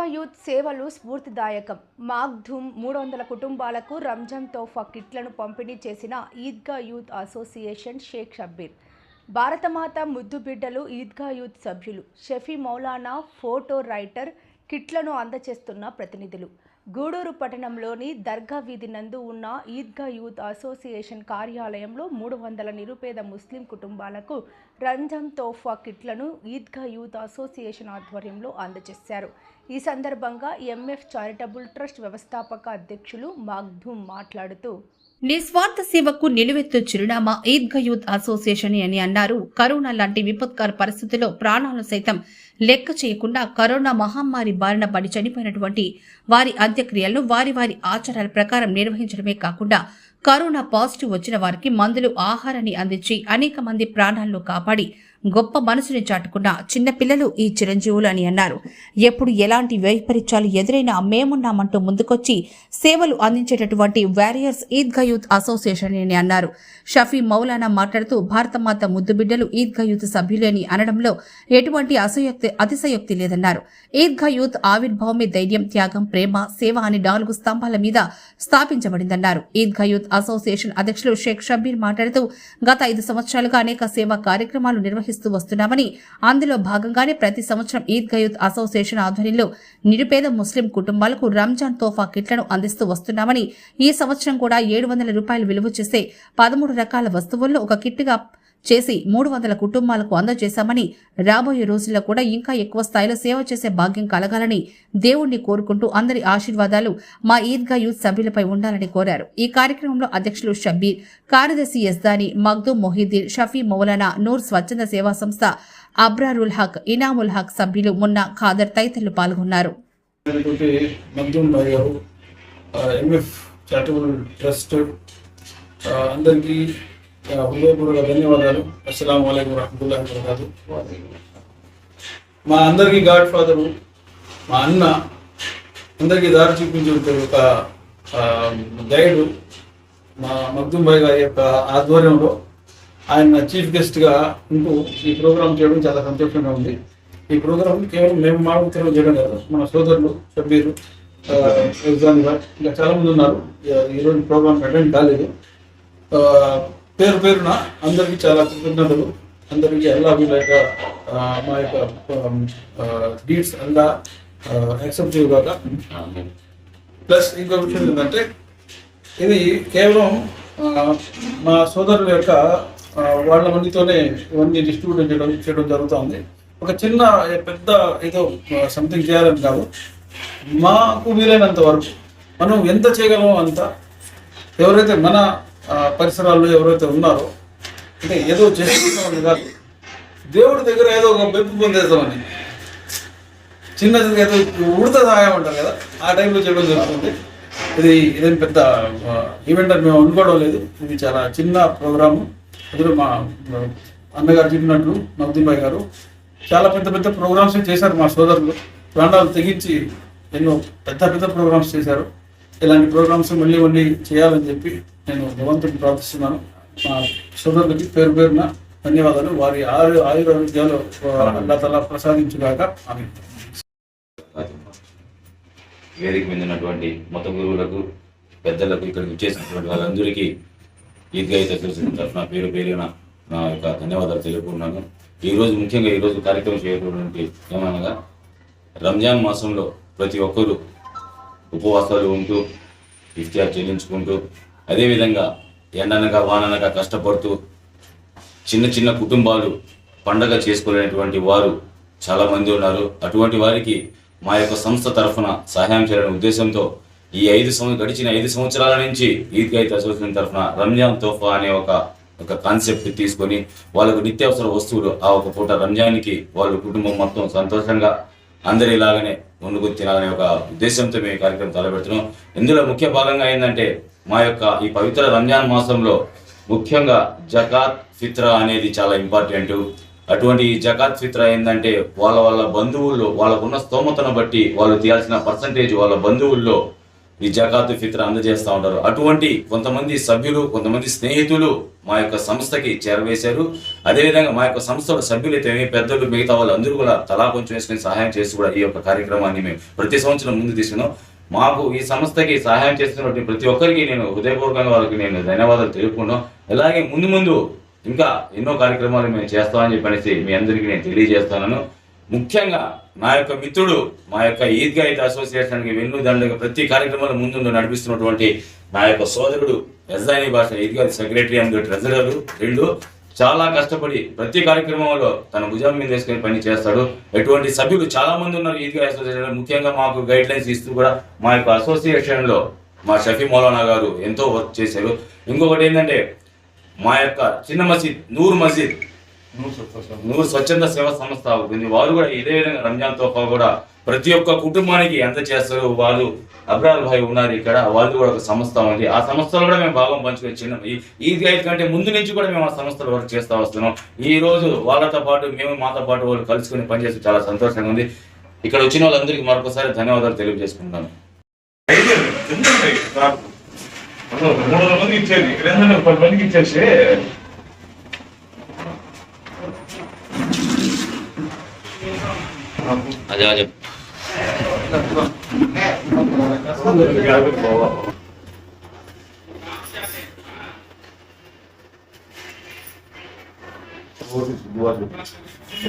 Eidgah youth సేవలు స్ఫూర్తిదాయకం. మాగ్ధూమ్ మూడు వందల కుటుంబాలకు రంజాన్ తోఫా కిట్లను పంపిణీ చేసిన ఈద్గా యూత్ అసోసియేషన్ షేక్ షబ్బీర్. భారతమాత ముద్దు బిడ్డలు ఈద్గా యూత్ సభ్యులు. షఫీ మౌలానా ఫోటో రైటర్ కిట్లను అందజేస్తున్న ప్రతినిధులు. గూడూరు పట్టణంలోని దర్గా వీధి నందు ఉన్న ఈద్గా యూత్ అసోసియేషన్ కార్యాలయంలో మూడు వందల నిరుపేద ముస్లిం కుటుంబాలకు రంజాన్ తోఫా కిట్లను ఈద్గా యూత్ అసోసియేషన్ ఆధ్వర్యంలో అందజేశారు. ఈ సందర్భంగా ఎంఎఫ్ చారిటబుల్ ట్రస్ట్ వ్యవస్థాపక అధ్యక్షులు మాగ్ధూమ్ మాట్లాడుతూ నిస్వార్థ సేవకు నిలువెత్తు చిరునామా ఈద్గా యూత్ అసోసియేషన్ అని అన్నారు. కరోనా లాంటి విపత్కర పరిస్థితుల్లో ప్రాణాలను సైతం లెక్క చేయకుండా కరోనా మహమ్మారి బారిన పడి చనిపోయినటువంటి వారి అంత్యక్రియలను వారి వారి ఆచారాల ప్రకారం నిర్వహించడమే కాకుండా కరోనా పాజిటివ్ వచ్చిన వారికి మందులు ఆహారాన్ని అందించి అనేక మంది ప్రాణాలను కాపాడి గొప్ప మనసుని చాటుకున్న చిన్నపిల్లలు ఈ చిరంజీవులు అని అన్నారు. ఎప్పుడు ఎలాంటి వైపరీత్యాలు ఎదురైనా మేమున్నామంటూ ముందుకొచ్చి సేవలు అందించేటటువంటి వారియర్స్ ఈద్గా యూత్ అసోసియేషన్ అని అన్నారు. షఫీ మౌలానా మాట్లాడుతూ భారతమాత ముద్దు బిడ్డలు ఈద్గా యూత్ సభ్యులు అని అనడంలో ఎటువంటి అసయోక్తి అతిశయోక్తి లేదన్నారు. ఈద్గా యూత్ ఆవిర్భావమే ధైర్యం త్యాగం ప్రేమ సేవ అని నాలుగు స్తంభాల మీద స్థాపించబడిందన్నారు. ఈద్గా యూత్ అసోసియేషన్ అధ్యక్షులు షేక్ షబ్బీర్ మాట్లాడుతూ గత ఐదు సంవత్సరాలుగా అనేక సేవా కార్యక్రమాలు నిర్వహిస్తూ వస్తున్నామని. అందులో భాగంగానే ప్రతి సంవత్సరం ఈద్ గయూత్ అసోసియేషన్ ఆధ్వర్యంలో నిరుపేద ముస్లిం కుటుంబాలకు రంజాన్ తోఫా కిట్లను అందిస్తూ వస్తున్నామని. ఈ సంవత్సరం కూడా ఏడు వందల రూపాయలు విలువ చేసే పదమూడు రకాల వస్తువుల్లో ఒక కిట్గా చేసి మూడు వందల కుటుంబాలకు అందజేశామని రాబోయే రోజుల్లో కూడా ఇంకా ఎక్కువ స్థాయిలో సేవ చేసే భాగ్యం కలగాలని దేవుణ్ణి కోరుకుంటూ అందరి ఆశీర్వాదాలు మా ఈద్గా యూత్ సభ్యులపై ఉండాలని కోరారు. ఈ కార్యక్రమంలో అధ్యక్షులు షబ్బీర్ కార్యదర్శి యజ్దాని మగ్దు మొహిద్దీన్ షఫీ మౌలానా నూర్ స్వచ్ఛంద సేవా సంస్థ అబ్రారుల్ హక్ ఇనాముల్ హక్ సభ్యులు మున్నా ఖాదర్ తదితరులు పాల్గొన్నారు. అందరికీ హృదయపూర్వక ధన్యవాదాలు. అస్సలం వలైకు వరహతుల్లాhi వరకాదు మా అందరికీ గాడ్ ఫాదరు మా అన్న అందరికీ దారి చూపించే ఒక గైడు మా మగ్దూమ్ భాయ్ గారి యొక్క ఆధ్వర్యంలో ఆయన చీఫ్ గెస్ట్గా ఉంటూ ఈ ప్రోగ్రాం చేయడం చాలా సంతోషంగా ఉంది. ఈ ప్రోగ్రాం కేవలం మేము మాట్లాడుతూ చేయడం కాదు. మన సోదరులు షబ్బీరు ఎగ్జామ్ ఇంకా చాలామంది ఉన్నారు. ఈ- ఈరోజు ప్రోగ్రామ్ అటెండ్ కాలేదు. పేరు పేరున అందరికీ చాలా కృతజ్ఞతలు. అందరికీ అల్లా యొక్క ఆ, మా యొక్క డీడ్స్ అల్లా యాక్సెప్ట్ చేయగాక. ప్లస్ ఇంకో విషయం ఏంటంటే ఇది కేవలం మా సోదరుల యొక్క వాళ్ళ మందితోనే ఇవన్నీ డిస్ట్రిబ్యూట్ చేయడం చేయడం జరుగుతుంది. ఒక చిన్న పెద్ద ఏదో సంథింగ్ చేయాలని కాదు. మాకు వీలైనంత వరకు మనం ఎంత చేయగలమో అంత ఎవరైతే మన పరిసరాల్లో ఎవరైతే ఉన్నారో అంటే ఏదో చేసుకుంటామని కాదు. దేవుడి దగ్గర ఏదో ఒక మెప్పు పొందేద్దామని చిన్నది ఏదో ఉడత సహాయం అంటారు కదా ఆ టైంలో చేయడం జరుగుతుంది. ఇది ఇదేం పెద్ద ఈవెంట్ అని మేము అనుకోవడం లేదు. ఇది చాలా చిన్న ప్రోగ్రాము అందులో మా అన్నగారు చెప్పినట్లు నవదీన్ గారు చాలా పెద్ద పెద్ద ప్రోగ్రామ్స్ చేశారు మా సోదరులు. ప్రాణాలు తెగించి ఎన్నో పెద్ద పెద్ద ప్రోగ్రామ్స్ చేశారు. ఇలాంటి ప్రోగ్రామ్స్ మళ్ళీ మళ్ళీ చేయాలని చెప్పి నేను భగవంతుడిని ప్రార్థిస్తున్నాను. మా సోదరులకి పేరు పేరున ధన్యవాదాలు. వారి ఆరు ఆయుర్వేద్యాలు అల్లా తలా ప్రసాదించుగాక ఆమె. వేదిక మీద ఉన్నటువంటి మత గురువులకు పెద్దలకు ఇక్కడికి వచ్చేసినటువంటి వాళ్ళందరికీ ఈద్గా అయితే తరఫున పేరు పేరున నా యొక్క ధన్యవాదాలు తెలుపుకున్నాను ఈ రోజు ముఖ్యంగా ఈ రోజు కార్యక్రమం చేయటువంటి ఏమనగా రంజాన్ మాసంలో ప్రతి ఒక్కరూ ఉపవాసాలు ఉంటూ ఇఫ్తియార్ చెల్లించుకుంటూ అదేవిధంగా ఎండనగా వాననగా కష్టపడుతూ చిన్న చిన్న కుటుంబాలు పండగ చేసుకునేటువంటి వారు చాలామంది ఉన్నారు. అటువంటి వారికి మా యొక్క సంస్థ తరఫున సహాయం చేయాలనే ఉద్దేశంతో ఈ ఐదు సంవత్సరం గడిచిన ఐదు సంవత్సరాల నుంచి ఈద్గైత్ అసోసియేషన్ తరఫున రంజాన్ తోఫా అనే ఒక ఒక కాన్సెప్ట్ తీసుకొని వాళ్ళకు నిత్యావసర వస్తువులు ఆ ఒక పూట రంజాన్కి వాళ్ళ కుటుంబం మొత్తం సంతోషంగా అందరిలాగానే ముందుకు తినాలనే ఒక ఉద్దేశంతో మేము ఈ కార్యక్రమం తలపెడుతున్నాం. ఇందులో ముఖ్య భాగంగా ఏంటంటే మా యొక్క ఈ పవిత్ర రంజాన్ మాసంలో ముఖ్యంగా జకాత్ ఫిత్రా అనేది చాలా ఇంపార్టెంట్. అటువంటి ఈ జకాత్ ఫిత్రా ఏంటంటే వాళ్ళ వాళ్ళ బంధువుల్లో వాళ్ళకున్న స్తోమతను బట్టి వాళ్ళు తీయాల్సిన పర్సంటేజ్ వాళ్ళ బంధువుల్లో ఈ జకాతు ఫిత్ర అందజేస్తూ ఉంటారు. అటువంటి కొంతమంది సభ్యులు కొంతమంది స్నేహితులు మా యొక్క సంస్థకి చేరవేశారు. అదేవిధంగా మా యొక్క సంస్థలో సభ్యులైతే పెద్దలు మిగతా వాళ్ళు అందరూ కూడా తలా కొంచెం వేసుకుని సహాయం చేసి కూడా ఈ యొక్క కార్యక్రమాన్ని మేము ప్రతి సంవత్సరం ముందు తీసుకున్నాం. మాకు ఈ సంస్థకి సహాయం చేస్తున్నటువంటి ప్రతి ఒక్కరికి నేను హృదయపూర్వకంగా వాళ్ళకి నేను ధన్యవాదాలు తెలుపుకున్నాం అలాగే ముందు ముందు ఇంకా ఎన్నో కార్యక్రమాలు మేము చేస్తామని చెప్పనేసి మీ అందరికీ నేను తెలియజేస్తున్నాను. ముఖ్యంగా నా యొక్క మిత్రుడు మా యొక్క ఈద్గా అయితే అసోసియేషన్కి వెన్ను దండగా ప్రతి కార్యక్రమాలు ముందు నడిపిస్తున్నటువంటి నా యొక్క సోదరుడు యజాని భాష ఈద్గా సెక్రటరీ అండ్ ట్రెజరర్ రెండు చాలా కష్టపడి ప్రతి కార్యక్రమంలో తన భుజం మీద వేసుకొని పని చేస్తాడు. ఎటువంటి సభ్యులు చాలా మంది ఉన్నారు ఈద్గా అసోసియేషన్ ముఖ్యంగా మాకు గైడ్ లైన్స్ ఇస్తూ కూడా మా యొక్క అసోసియేషన్లో మా షఫీ మౌలానా గారు ఎంతో వర్క్ చేశారు. ఇంకొకటి ఏంటంటే మా యొక్క చిన్న మసీద్ నూర్ మసీద్ నూరు స్వచ్ఛంద సేవా సంస్థ ఉంది వారు కూడా ఇదే విధంగా రంజాన్ తోఫా కూడా ప్రతి ఒక్క కుటుంబానికి ఎంత చేస్తారు వాళ్ళు అబ్రాల్ భాయ్ ఉన్నారు ఇక్కడ వాళ్ళు కూడా ఒక సంస్థ ఉంది. ఆ సంస్థలో కూడా మేము భాగం పంచుకొని చిన్న ఈ- గైడ్ కంటే ముందు నుంచి కూడా మేము ఆ సంస్థలో వర్క్ చేస్తూ వస్తున్నాం. ఈ రోజు వాళ్ళతో పాటు మేము మాతో పాటు వాళ్ళు కలుసుకొని పనిచేసి చాలా సంతోషంగా ఉంది. ఇక్కడ వచ్చిన వాళ్ళందరికీ మరొకసారి ధన్యవాదాలు తెలియజేసుకుంటున్నాను. ఐడియా ఎందుకంటే నాకు మనం మూడు వందల మందికి 아니 아니요.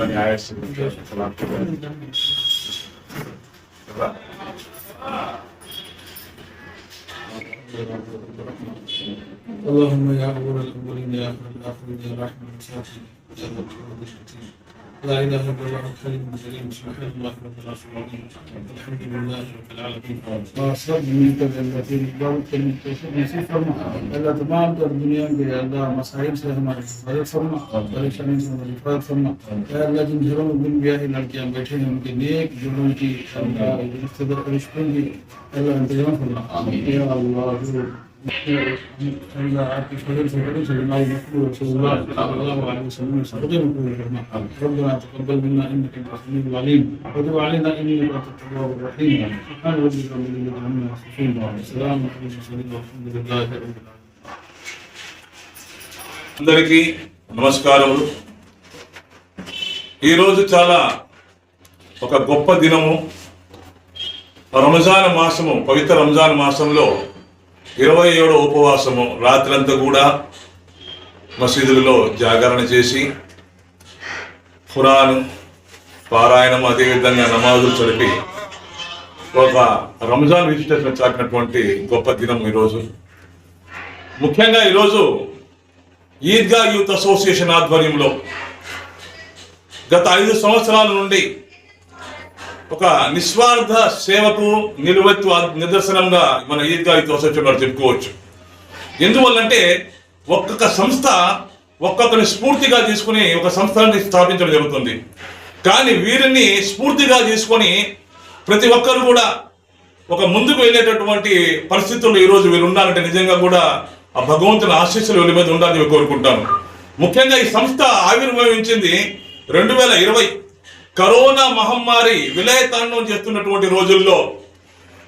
아니 알수 있는 전화 اللهم يا أول الأولين يا آخر الآخرين يا رحمة يا رحمة يا رحمة لا اله الا الله الكريم الجليل سبحان الله رب العرش العظيم الحمد لله رب العالمين सब मिलकर अल्लाह तमाम तर दुनिया के अल्लाह मसाइब से हमारे मदद फरमा परेशानी से हमारी हिफाजत फरमा अल्लाह जिन घरों में गुम गया है लड़कियाँ बैठे हैं उनके नेक जुड़ों की रिश्तेदार रिश्तों की अल्लाह इंतजाम फरमा अल्लाह అందరికి నమస్కారములు. రోజు చాలా ఒక గొప్ప దినము. రంజాన్ మాసము పవిత్ర రంజాన్ మాసంలో ఇరవై ఏడో ఉపవాసము రాత్రంతా కూడా మసీదులలో జాగరణ చేసి ఖురాన్ పారాయణం అదేవిధంగా నమాజులు చదివి ఒక రంజాన్ విజిటేషన్ చాటినటువంటి గొప్ప దినం ఈరోజు. ముఖ్యంగా ఈరోజు ఈద్గా యూత్ అసోసియేషన్ ఆధ్వర్యంలో గత ఐదు సంవత్సరాల నుండి ఒక నిస్వార్థ సేవకు నిలువెత్తు నిదర్శనంగా మన ఈద్గా యూత్ అసోసియేషన్ చెప్పుకోవచ్చు. ఎందువల్లంటే ఒక్కొక్క సంస్థ ఒక్కొక్కరిని స్ఫూర్తిగా తీసుకుని ఒక సంస్థని స్థాపించడం జరుగుతుంది. కానీ వీరిని స్ఫూర్తిగా తీసుకొని ప్రతి ఒక్కరు కూడా ఒక ముందుకు వెళ్ళేటటువంటి పరిస్థితుల్లో ఈరోజు వీరు ఉండాలంటే నిజంగా కూడా ఆ భగవంతుని ఆశీస్సులు వీళ్ళ మీద ఉండాలని కోరుకుంటాను ముఖ్యంగా ఈ సంస్థ ఆవిర్భవించింది రెండు వేల ఇరవై కరోనా మహమ్మారి విలయతాండం చేస్తున్నటువంటి రోజుల్లో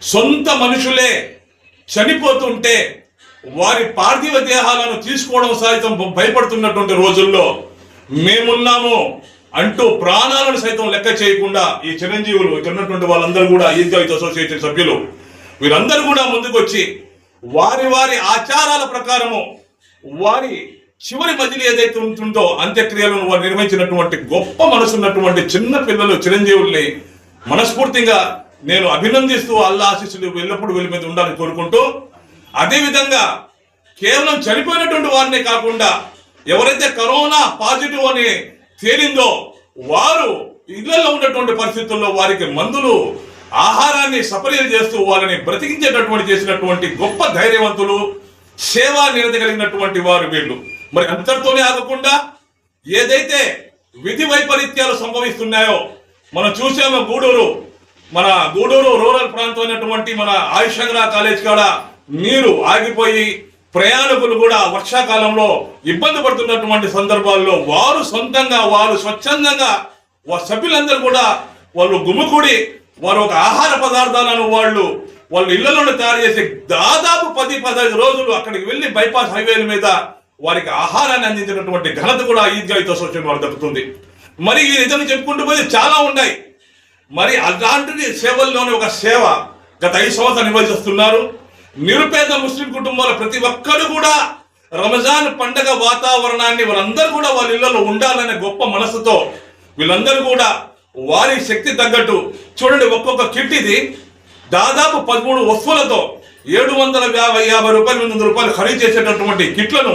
సొంత మనుషులే చనిపోతుంటే వారి పార్థివ దేహాలను తీసుకోవడం సైతం భయపడుతున్నటువంటి రోజుల్లో మేమున్నాము అంటూ ప్రాణాలను సైతం లెక్క చేయకుండా ఈ చిరంజీవులు ఇక్కడ ఉన్నటువంటి వాళ్ళందరూ కూడా ఈద్గా అసోసియేషన్ సభ్యులు. వీరందరూ కూడా ముందుకొచ్చి వారి వారి ఆచారాల ప్రకారము వారి చివరి మజిలీ ఏదైతే ఉంటుందో అంత్యక్రియలను వారు నిర్వహించినటువంటి గొప్ప మనసున్నటువంటి చిన్న పిల్లలు చిరంజీవుల్ని మనస్ఫూర్తిగా నేను అభినందిస్తూ అల్లా ఆశీస్సులు ఎల్లప్పుడూ వీళ్ళ మీద ఉండాలని కోరుకుంటూ అదేవిధంగా కేవలం చనిపోయినటువంటి వారినే కాకుండా ఎవరైతే కరోనా పాజిటివ్ అని తేలిందో వారు ఇళ్ళలో ఉన్నటువంటి పరిస్థితుల్లో వారికి మందులు ఆహారాన్ని సపర్యలు చేస్తూ వాళ్ళని బ్రతికించేటటువంటి చేసినటువంటి గొప్ప ధైర్యవంతులు సేవా నిరత కలిగినటువంటి వారు వీళ్ళు. మరి అంతటితోనే ఆగకుండా ఏదైతే విధి వైపరీత్యాలు సంభవిస్తున్నాయో మనం చూసాము గూడూరు మన గూడూరు రూరల్ ప్రాంతం అయినటువంటి మన ఆయుషంగరా కాలేజ్ కాడ నీరు ఆగిపోయి ప్రయాణికులు కూడా వర్షాకాలంలో ఇబ్బంది పడుతున్నటువంటి సందర్భాల్లో వారు సొంతంగా వారు స్వచ్ఛందంగా సభ్యులందరూ కూడా వాళ్ళు గుమికూడి వారు ఒక ఆహార పదార్థాలను వాళ్ళు వాళ్ళు ఇళ్ళలోనే తయారు చేసి దాదాపు పది పదహైదు రోజులు అక్కడికి వెళ్ళి బైపాస్ హైవేల మీద వారికి ఆహారాన్ని అందించినటువంటి ఘనత కూడా ఈద్గా యుద్ధ అసోసియేషన్ వారు దక్కుతుంది. మరి ఈ నిజం చెప్పుకుంటూ పోతే చాలా ఉన్నాయి. మరి అలాంటి సేవల్లోని ఒక సేవ గత ఐదు సంవత్సరాలు నిర్వహిస్తున్నారు. నిరుపేద ముస్లిం కుటుంబాల ప్రతి ఒక్కరు కూడా రంజాన్ పండగ వాతావరణాన్ని వాళ్ళందరూ కూడా వాళ్ళ ఇళ్ళలో ఉండాలనే గొప్ప మనసుతో వీళ్ళందరూ కూడా వారి శక్తి తగ్గట్టు చూడండి ఒక్కొక్క కిట్ ఇది దాదాపు పదమూడు వస్తువులతో ఏడు వందల యాభై యాభై రూపాయలు ఎనిమిది వందల రూపాయలు ఖరీదు చేసేటటువంటి కిట్లను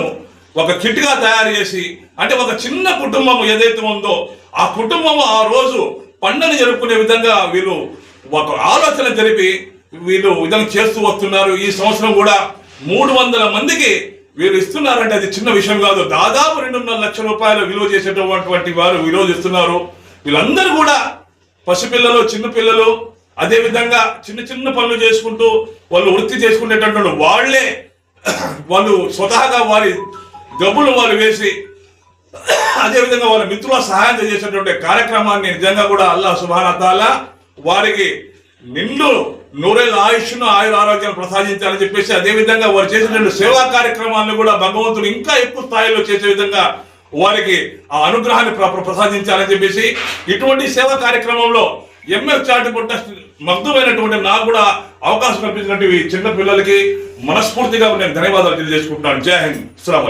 ఒక కిట్గా తయారు చేసి అంటే ఒక చిన్న కుటుంబం ఏదైతే ఉందో ఆ కుటుంబం ఆ రోజు పండుగ జరుపుకునే విధంగా వీళ్ళు ఒక ఆలోచన జరిపి వీళ్ళు విధంగా చేస్తూ వస్తున్నారు. ఈ సంవత్సరం కూడా మూడు వందల మందికి వీరు ఇస్తున్నారంటే అది చిన్న విషయం కాదు. దాదాపు రెండున్నర లక్షల రూపాయలు విలువ చేసేటటువంటి వారు ఈరోజు ఇస్తున్నారు. వీళ్ళందరూ కూడా పసిపిల్లలు చిన్న పిల్లలు అదే విధంగా చిన్న చిన్న పనులు చేసుకుంటూ వాళ్ళు వృత్తి చేసుకునేటటువంటి వాళ్ళే వాళ్ళు స్వతహాగా వారి డబ్బులు వాళ్ళు వేసి అదేవిధంగా వాళ్ళ మిత్రుల సహాయం చేసేటువంటి కార్యక్రమాన్ని నిజంగా కూడా అల్లా సుబానతాల వారికి నిండు నూరేళ్ళ ఆయుష్ను ఆయుర ఆరోగ్యాన్ని ప్రసాదించాలని చెప్పేసి అదే విధంగా వారు చేసినటువంటి సేవా కార్యక్రమాలను కూడా భగవంతుడు ఇంకా ఎక్కువ స్థాయిలో చేసే విధంగా వారికి ఆ అనుగ్రహాన్ని ప్ర- ప్రసాదించాలని చెప్పేసి ఇటువంటి సేవా కార్యక్రమంలో ఎంఎస్ చాటిపుట్ట మగ్ధమైనటువంటి నాకు కూడా అవకాశం కల్పించినటువంటి చిన్న పిల్లలకి మనస్ఫూర్తిగా నేను ధన్యవాదాలు తెలియజేసుకుంటున్నాను. జై హింద్. అస్సలాము